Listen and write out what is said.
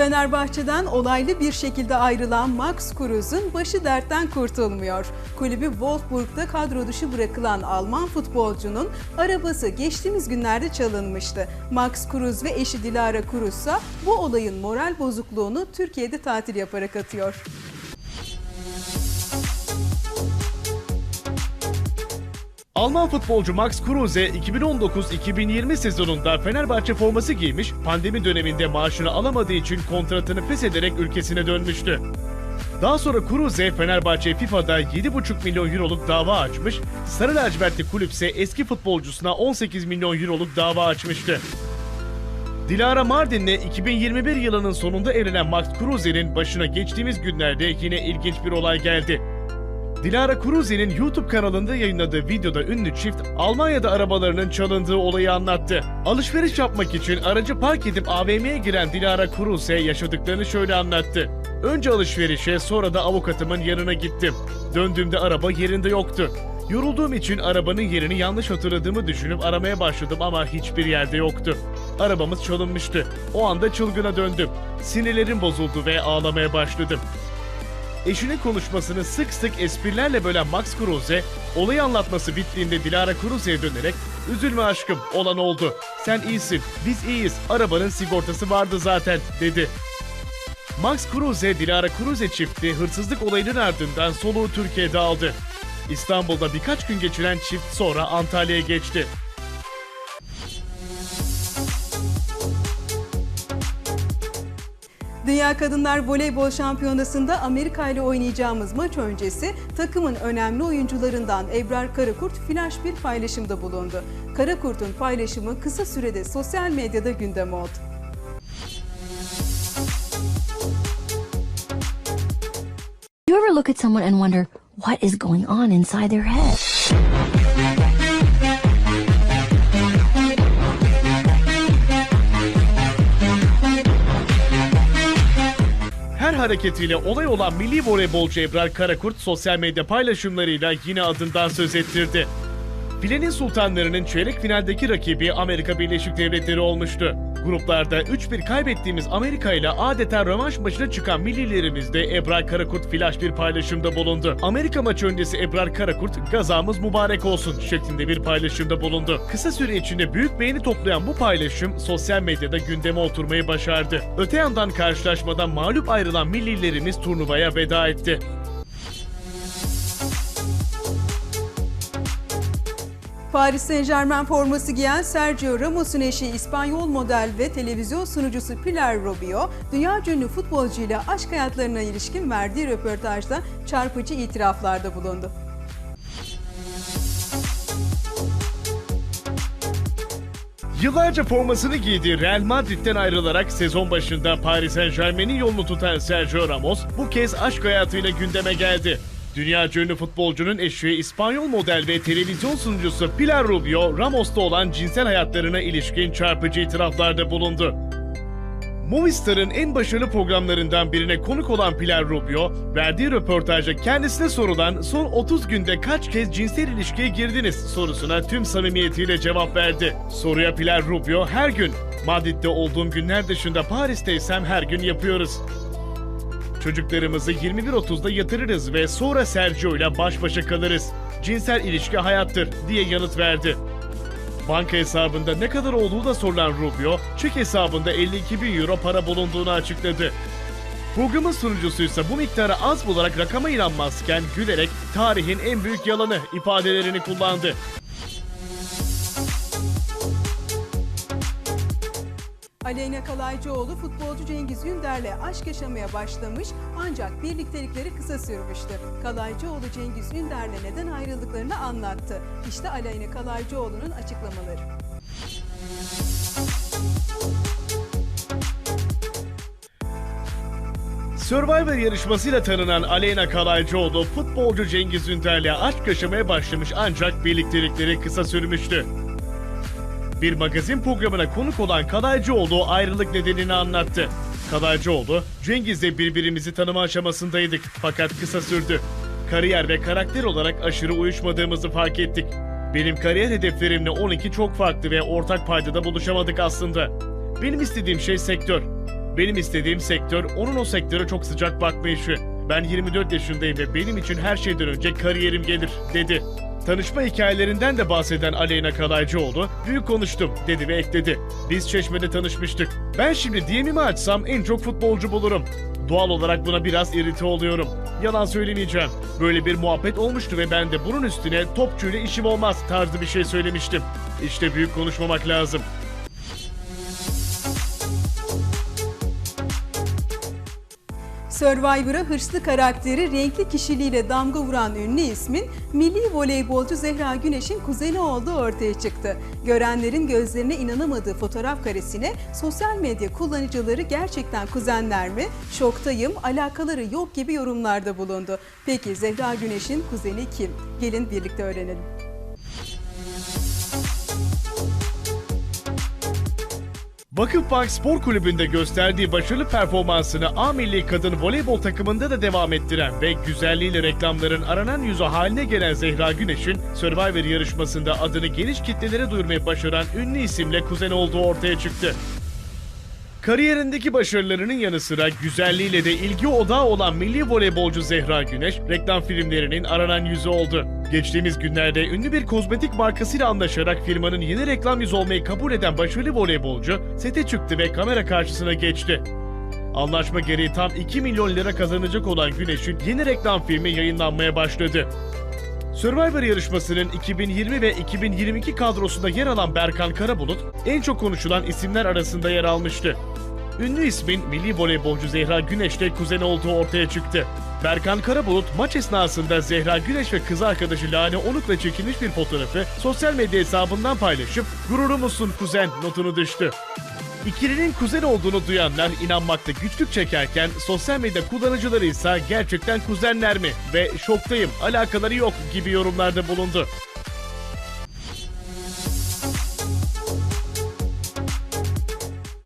Fenerbahçe'den olaylı bir şekilde ayrılan Max Kruz'un başı dertten kurtulmuyor. Kulübü Wolfsburg'da kadro dışı bırakılan Alman futbolcunun arabası geçtiğimiz günlerde çalınmıştı. Max Kruz ve eşi Dilara Kruz ise bu olayın moral bozukluğunu Türkiye'de tatil yaparak atıyor. Alman futbolcu Max Kruse 2019-2020 sezonunda Fenerbahçe forması giymiş, pandemi döneminde maaşını alamadığı için kontratını feshederek ülkesine dönmüştü. Daha sonra Kruse Fenerbahçe FIFA'da 7,5 milyon euroluk dava açmış, Sarı lacivertli kulüp ise eski futbolcusuna 18 milyon euroluk dava açmıştı. Dilara Mardin'le 2021 yılının sonunda evlenen Max Kruse'nin başına geçtiğimiz günlerde yine ilginç bir olay geldi. Dilara Kruse'nin YouTube kanalında yayınladığı videoda ünlü çift Almanya'da arabalarının çalındığı olayı anlattı. Alışveriş yapmak için aracı park edip AVM'ye giren Dilara Kruse yaşadıklarını şöyle anlattı. Önce alışverişe sonra da avukatımın yanına gittim. Döndüğümde araba yerinde yoktu. Yorulduğum için arabanın yerini yanlış hatırladığımı düşünüp aramaya başladım ama hiçbir yerde yoktu. Arabamız çalınmıştı. O anda çılgına döndüm. Sinirlerim bozuldu ve ağlamaya başladım. Eşinin konuşmasını sık sık esprilerle bölen Max Kruse, olayı anlatması bittiğinde Dilara Kruse'ye dönerek ''Üzülme aşkım, olan oldu. Sen iyisin, biz iyiyiz, arabanın sigortası vardı zaten.'' dedi. Max Kruse, Dilara Kruse çifti hırsızlık olayının ardından soluğu Türkiye'de aldı. İstanbul'da birkaç gün geçiren çift sonra Antalya'ya geçti. Dünya Kadınlar Voleybol Şampiyonası'nda Amerika ile oynayacağımız maç öncesi takımın önemli oyuncularından Ebrar Karakurt flash bir paylaşımda bulundu. Karakurt'un paylaşımı kısa sürede sosyal medyada gündem oldu. You ever look at someone and wonder what is going on inside their head? Her hareketiyle olay olan milli voleybolcu Ebrar Karakurt sosyal medya paylaşımlarıyla yine adından söz ettirdi. Filenin sultanlarının çeyrek finaldeki rakibi Amerika Birleşik Devletleri olmuştu. Gruplarda 3-1 kaybettiğimiz Amerika ile adeta rövanş maçına çıkan millilerimizde Ebrar Karakurt flash bir paylaşımda bulundu. Amerika maçı öncesi Ebrar Karakurt gazamız mübarek olsun şeklinde bir paylaşımda bulundu. Kısa süre içinde büyük beğeni toplayan bu paylaşım sosyal medyada gündeme oturmayı başardı. Öte yandan karşılaşmadan mağlup ayrılan millilerimiz turnuvaya veda etti. Paris Saint Germain forması giyen Sergio Ramos'un eşi İspanyol model ve televizyon sunucusu Pilar Rubio, dünya ünlü futbolcuyla aşk hayatlarına ilişkin verdiği röportajda çarpıcı itiraflarda bulundu. Yıllarca formasını giydiği Real Madrid'den ayrılarak sezon başında Paris Saint Germain'in yolunu tutan Sergio Ramos bu kez aşk hayatıyla gündeme geldi. Dünya ünlü futbolcunun eşi İspanyol model ve televizyon sunucusu Pilar Rubio, Ramos'ta olan cinsel hayatlarına ilişkin çarpıcı itiraflarda bulundu. Movistar'ın en başarılı programlarından birine konuk olan Pilar Rubio, verdiği röportajda kendisine sorulan son 30 günde kaç kez cinsel ilişkiye girdiniz sorusuna tüm samimiyetiyle cevap verdi. Soruya Pilar Rubio her gün, Madrid'de olduğum günler dışında Paris'teysem her gün yapıyoruz. Çocuklarımızı 21.30'da yatırırız ve sonra Sergio ile baş başa kalırız. Cinsel ilişki hayattır diye yanıt verdi. Banka hesabında ne kadar olduğu da sorulan Rubio, çek hesabında 52 bin euro para bulunduğunu açıkladı. Programın sunucusu ise bu miktara az bularak rakama inanmazken gülerek tarihin en büyük yalanı ifadelerini kullandı. Aleyna Kalaycıoğlu futbolcu Cengiz Ünder'le aşk yaşamaya başlamış ancak birliktelikleri kısa sürmüştü. Kalaycıoğlu Cengiz Ünder'le neden ayrıldıklarını anlattı. İşte Aleyna Kalaycıoğlu'nun açıklamaları. Survivor yarışmasıyla tanınan Aleyna Kalaycıoğlu futbolcu Cengiz Ünder'le aşk yaşamaya başlamış ancak birliktelikleri kısa sürmüştü. Bir magazin programına konuk olan Kalaycıoğlu ayrılık nedenini anlattı. Kalaycıoğlu, Cengiz'le birbirimizi tanıma aşamasındaydık fakat kısa sürdü. Kariyer ve karakter olarak aşırı uyuşmadığımızı fark ettik. Benim kariyer hedeflerimle 12 çok farklı ve ortak paydada buluşamadık aslında. Benim istediğim şey sektör. Benim istediğim sektör onun o sektöre çok sıcak bakmayışı. Ben 24 yaşındayım ve benim için her şeyden önce kariyerim gelir dedi. Tanışma hikayelerinden de bahseden Aleyna Kalaycıoğlu, büyük konuştum dedi ve ekledi. Biz Çeşme'de tanışmıştık. Ben şimdi DM'imi açsam en çok futbolcu bulurum. Doğal olarak buna biraz irite oluyorum. Yalan söylemeyeceğim. Böyle bir muhabbet olmuştu ve ben de bunun üstüne topçuyla işim olmaz tarzı bir şey söylemiştim. İşte büyük konuşmamak lazım. Survivor'a hırslı karakteri renkli kişiliğiyle damga vuran ünlü ismin milli voleybolcu Zehra Güneş'in kuzeni olduğu ortaya çıktı. Görenlerin gözlerine inanamadığı fotoğraf karesine sosyal medya kullanıcıları gerçekten kuzenler mi? Şoktayım, alakaları yok gibi yorumlarda bulundu. Peki Zehra Güneş'in kuzeni kim? Gelin birlikte öğrenelim. Vakıfbank Spor Kulübü'nde gösterdiği başarılı performansını A Milli Kadın Voleybol takımında da devam ettiren ve güzelliğiyle reklamların aranan yüzü haline gelen Zehra Güneş'in Survivor yarışmasında adını geniş kitlelere duyurmayı başaran ünlü isimle kuzen olduğu ortaya çıktı. Kariyerindeki başarılarının yanı sıra güzelliğiyle de ilgi odağı olan milli voleybolcu Zehra Güneş, reklam filmlerinin aranan yüzü oldu. Geçtiğimiz günlerde ünlü bir kozmetik markasıyla anlaşarak firmanın yeni reklam yüzü olmayı kabul eden başarılı voleybolcu sete çıktı ve kamera karşısına geçti. Anlaşma gereği tam 2 milyon lira kazanacak olan Güneş'in yeni reklam filmi yayınlanmaya başladı. Survivor yarışmasının 2020 ve 2022 kadrosunda yer alan Berkan Karabulut en çok konuşulan isimler arasında yer almıştı. Ünlü ismin milli voleybolcu Zehra Güneş'le kuzen olduğu ortaya çıktı. Berkan Karabulut maç esnasında Zehra Güneş ve kız arkadaşı Lale Onuk'la çekilmiş bir fotoğrafı sosyal medya hesabından paylaşıp gururumuzsun kuzen notunu düştü. İkilinin kuzen olduğunu duyanlar inanmakta güçlük çekerken sosyal medya kullanıcıları ise gerçekten kuzenler mi ve şoktayım alakaları yok gibi yorumlarda bulundu.